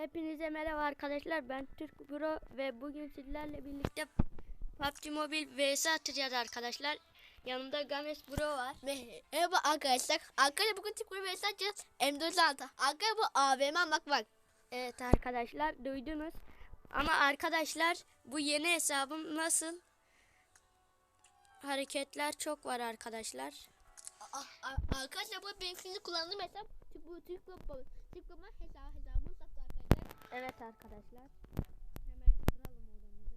Hepinize merhaba arkadaşlar. Ben Türk Bro ve bugün sizlerle birlikte PUBG Mobile vs atacağız arkadaşlar. Yanımda Games Bro var. Merhaba arkadaşlar. Arkadaşlar bugün Türk Bey mesajı M406. Arkadaşlar bu AVM almak var. Evet arkadaşlar duydunuz. Ama arkadaşlar bu yeni hesabım nasıl? Hareketler çok var arkadaşlar. Arkadaşlar bu benim şimdi kullandığım hesap. Bu Türk bu hesabı arkadaşlar. Evet arkadaşlar. Hemen kuralım odamızı.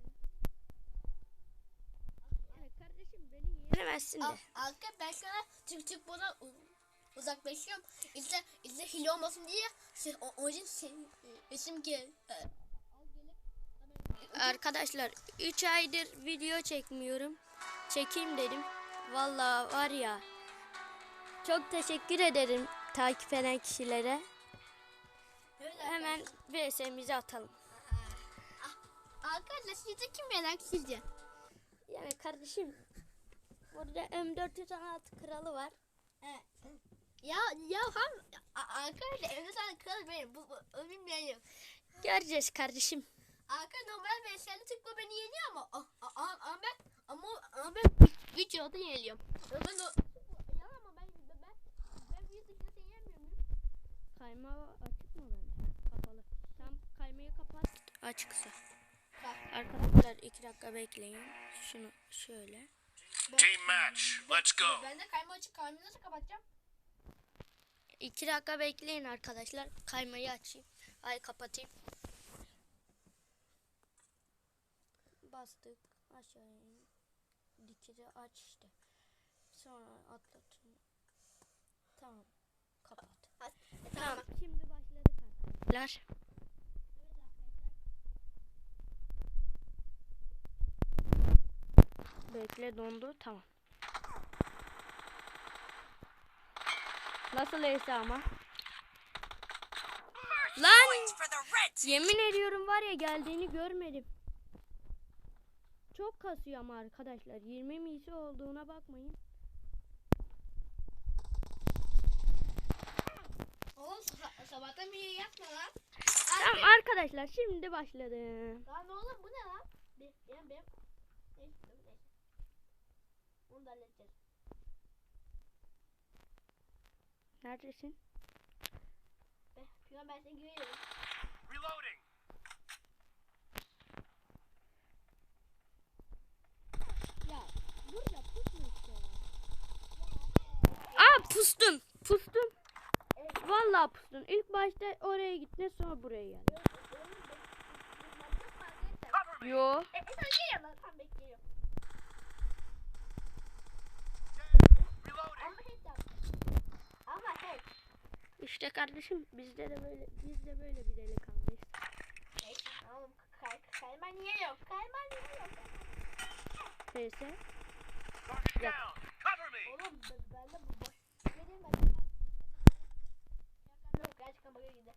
Evet kardeşim beni yenemezsin de. A- Arkadaşlar ben sana Türk buradan u- uzaklaşıyorum. İşte işte hile olmasın diye şey, o, o yüzden isim gel. Arkadaşlar 3 aydır video çekmiyorum. Çekeyim dedim. Vallahi var ya. Çok teşekkür ederim takip eden kişilere. Hemen VS'mizi atalım. Arkadaşlar sizce kim yener sizce? Yani kardeşim burada M416 kralı var. Evet. Ya ya ham arkadaşlar evde sana kral benim. Bu, bu bilmeyen yok. Göreceğiz kardeşim. Arkadaşlar normal VS'de tıkla beni yeniyor ama a- a- a- ama ben ama ama ben yolda yeniliyorum. Ben o ama? Kayma açık mı bende? Kapalı. Tam kaymayı Açıksa. Bak Arkadaşlar 2 dakika bekleyin. Şunu şöyle. Team match. Let's go. ben de kayma açık kaymayı nasıl kapatacağım? 2 dakika bekleyin arkadaşlar. Kaymayı açayım. Ay kapatayım. Bastık. Aşağı in. Dikiri aç işte. Sonra atlatın. Tamam. Kapat. E, Tamam. Şimdi başladık arkadaşlar. Bekle dondu. Tamam. Nasıl Esa ama? Lan! Yemin ediyorum var ya geldiğini görmedim. Çok kasıyor ama arkadaşlar. 20 misi olduğuna bakmayın. Oğlum sab- sabahtan beri yapma lan. Tamam arkadaşlar şimdi başladı. Lan oğlum bu ne lan? Benim benim benim. Neyse dur, neyse. Onu da halledeceğiz. Neredesin? Ben, an ben seni görüyorum. Reloading. Ya burada pusma işte ya. Aa pustum. Pustum. Vallahi pustum. İlk başta oraya gittin sonra buraya geldin. Yo. E, e sen tam bekliyorum. Reloading. Ama hiç yapma. Ama hiç. İşte kardeşim bizde de böyle biz de böyle bir delikanlıyız. Neyse tamam. Kay, kayman niye yok? Kayman niye yok? Neyse. Me. Oğlum ben, ben de bu boş. Ne diyeyim ben? Bu gerçekten bakıyor gider.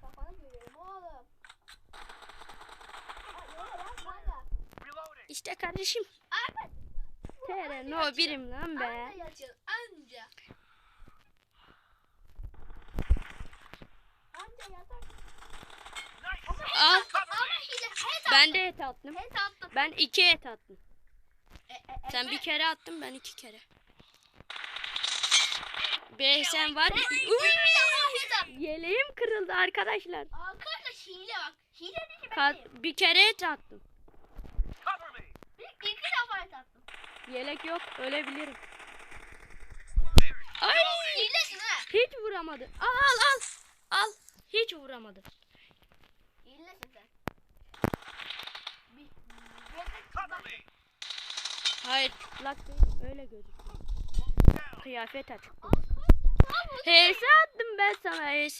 Kafana görüyorum oğlum. İşte kardeşim. TR no birim lan be. Ben de et attım. Hit attım. Ben iki et attım. E, e, e, Sen ben- bir kere attın ben iki kere. Be sen var. Uy! Yeleğim kırıldı arkadaşlar. Arkadaş hile bak. Hile değil ki ben bir kere et attım. Bir, iki defa hit attım. Yelek yok ölebilirim. Ay Hilesin ha. hiç vuramadı. Al al al. Al. Hiç vuramadı. Hilesin sen. Bir, bir, Cover me. Hayır çıplak değil öyle gözüküyor. Kıyafet açık. HS attım ben sana HS.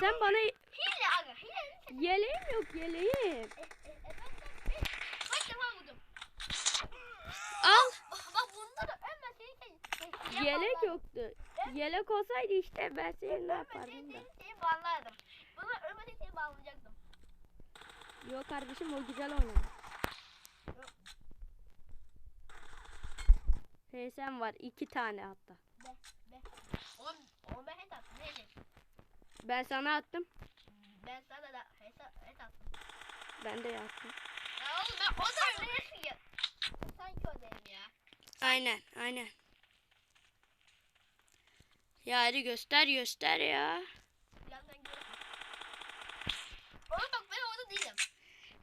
Sen bana Hile aga. Hile. yeleğim yok yeleğim. E, e, e, ben, ben, ben? Al. Bak, bunda da Ömer seni Yelek yoktu. Yelek olsaydı işte ben seni ne yapardım da. seni banlardım. Ömer seni seni banlayacaktım. Yok kardeşim o güzel oynadı. HSM var iki tane hatta. Be be. Oğlum, oğlum ben attım. Ben sana attım. Ben sana da hesap hesap. Ben de yaptım. Ya oğlum ben o da ne ya? Sanki o değil ya. Aynen aynen. Ya hadi göster göster ya. Oğlum bak ben orada değilim.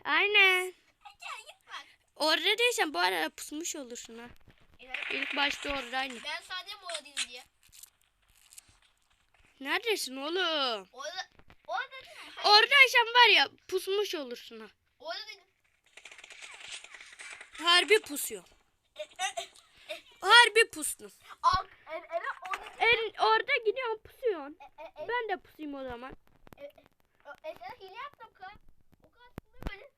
Aynen. Orada değilsen bu arada pusmuş olursun ha. İlk başta oradaydı. Ben sadece orada değilim diye. Neredesin oğlum? Orada orada değilim. Hayır, Oradaysan var ya pusmuş olursun ha. Orada. Harbi pusuyor. Harbi pustun. Al. Evet evet orada değilim. En, orada gidiyorsun pusuyorsun. E, e, e, Ben de pusayım o zaman. e, e, e, hile. O kadar böyle.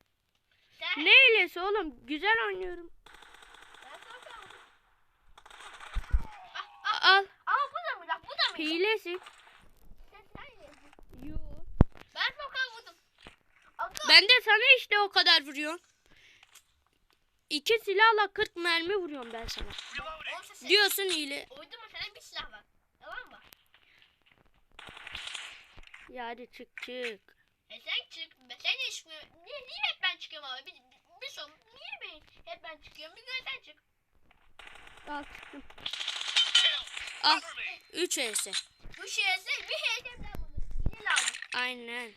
Ne iyilesi oğlum? Güzel oynuyorum. Ben sana kaldım. Al. Aa bu da mı? Bu da mı? Hilesi. Yo. Ben sana kadar vurdum. Ben de sana işte o kadar vuruyorum. İki silahla 40 mermi vuruyorum ben sana. Diyorsun hile. Uydurma senin bir silah var. Yalan mı? Ya hadi çık çık. E sen çık. Ben- Sen de çıkmıyor. Niye, niye hep ben çıkıyorum abi? Bir, bir, bir son. Niye ben hep ben çıkıyorum? Bir gün sen çık. Al çıktım. Al. Cover me. 3 ES. Bu şeyse bir. Hile lazım. Aynen. E,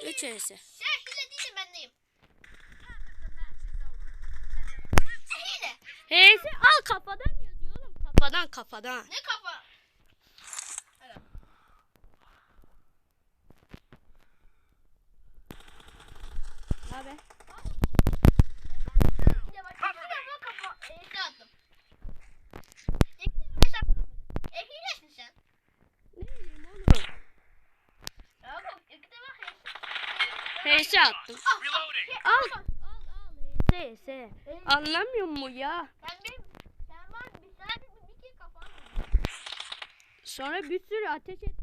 e, hile- 3 ES. Sen hile değilsin ben neyim? Hile. HS al kafadan yazıyor oğlum. Kafadan kafadan. Ne kafa? Hadi. Abi. Hile bak. İki defa kafa. E, ne attım? İki defa hesaplamadım. E hilesin sen. Ne bileyim oğlum. Ya bak iki defa hile. HS attım. Al. Al al HS. Anlamıyor mu ya? Sen benim, sen var bir sen bir, kere kafan Sonra bir sürü ateş et.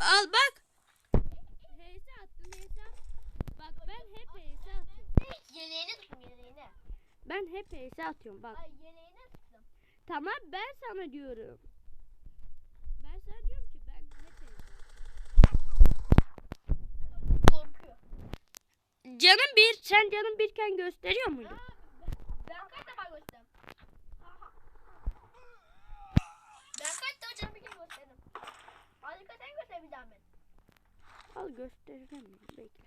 Al bak. HS attım HS. Bak ben hep HS atıyorum. Yeleğini tuttum yeleğini. Ben hep HS atıyorum bak. Ay yeleğini tuttum. Tamam ben sana diyorum. Ben sana diyorum ki ben hep HS Korkuyor. Canım bir, sen canım birken gösteriyor muydun? Ben, kaç defa gösterdim? Ben kaç defa canım bir kere gösterdim. Harika sen göster bir zahmet. Al göstereceğim. Bekle bekle.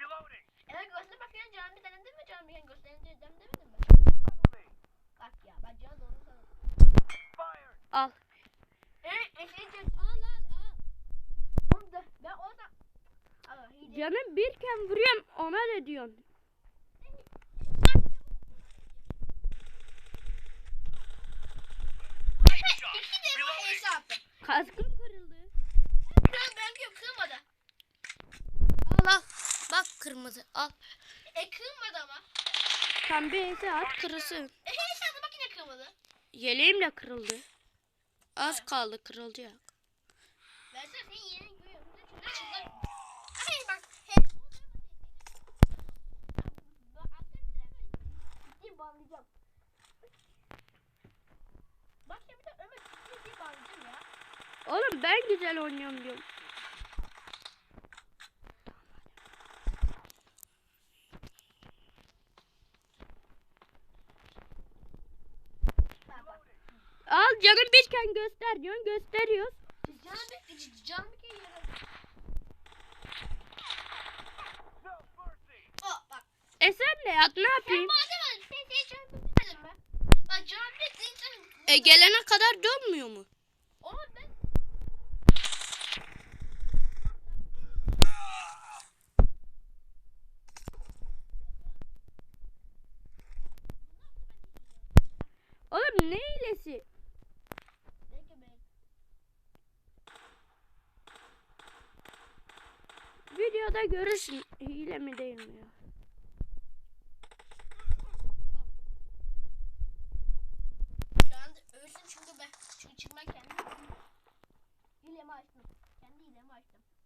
Reloading. Eğer göster bakayım canım bir denedin mi canım bir kere gösterince canım demedin mi? Cover me. Bak ya ben canım doğru sanırım. Fire. Al. Evet eşeğin al. Da ben orada... Canım birken vuruyorum ona da diyorsun. İki defa hesaptım. Kaskım kırıldı. Kırıl ben kırıl kırmadı. Al al. Bak kırmızı al. E kırmadı ama. Tam bir HS at kırılsın. E hesaptı bak yine kırmadı. Yeleğim de kırıldı. Az kaldı kırılacak. Ben sana senin yerini bağlayacağım. Bak ya bir de Ömer ciddi ciddi bağlayacağım ya. Oğlum ben güzel oynuyorum diyorum. Al canım birken göster diyorsun gösteriyoruz. Canım bir canım bir kere yere. No mercy. Oh bak. E sen ne yap ne Sen yapayım? madem öyle sen sen canım bir demedim ben. Bak canım bir değil sen. E gelene kadar dolmuyor mu? Oğlum ne hilesi? Videoda görürsün hile mi değil mi ya?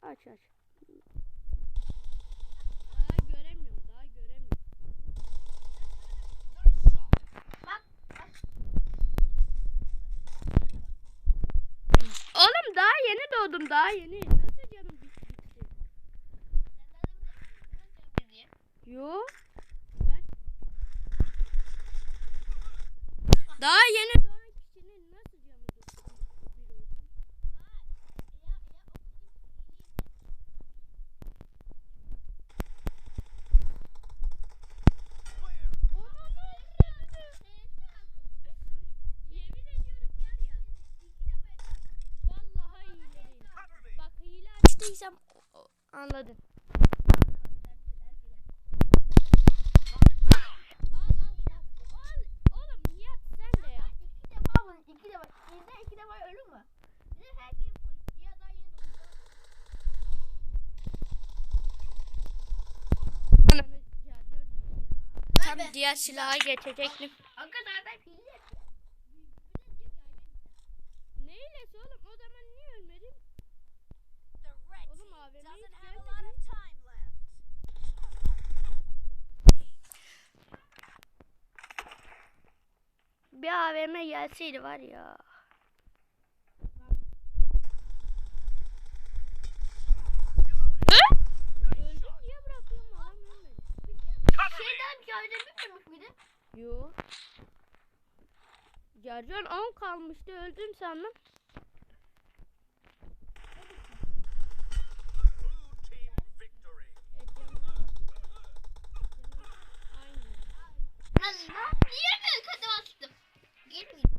Aç aç. Daha göremiyorum. Daha göremiyorum. Oğlum daha yeni doğdum. Daha yeni. Nasıl canım bitti? Yok. Daha yeni dediysem anladın. Tam diğer silaha geçecektim. bir AVM gelseydi var ya. Şeyden şarjı bitmemiş miydi? Yo. Şarjın 10 kalmıştı öldüm sandım. Nasıl? Niye ben kademe attım? girmeyeyim.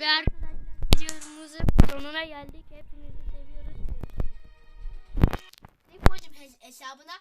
Ve arkadaşlar videomuzun sonuna geldik. Hepinizi seviyoruz. Ne koydum hesabına?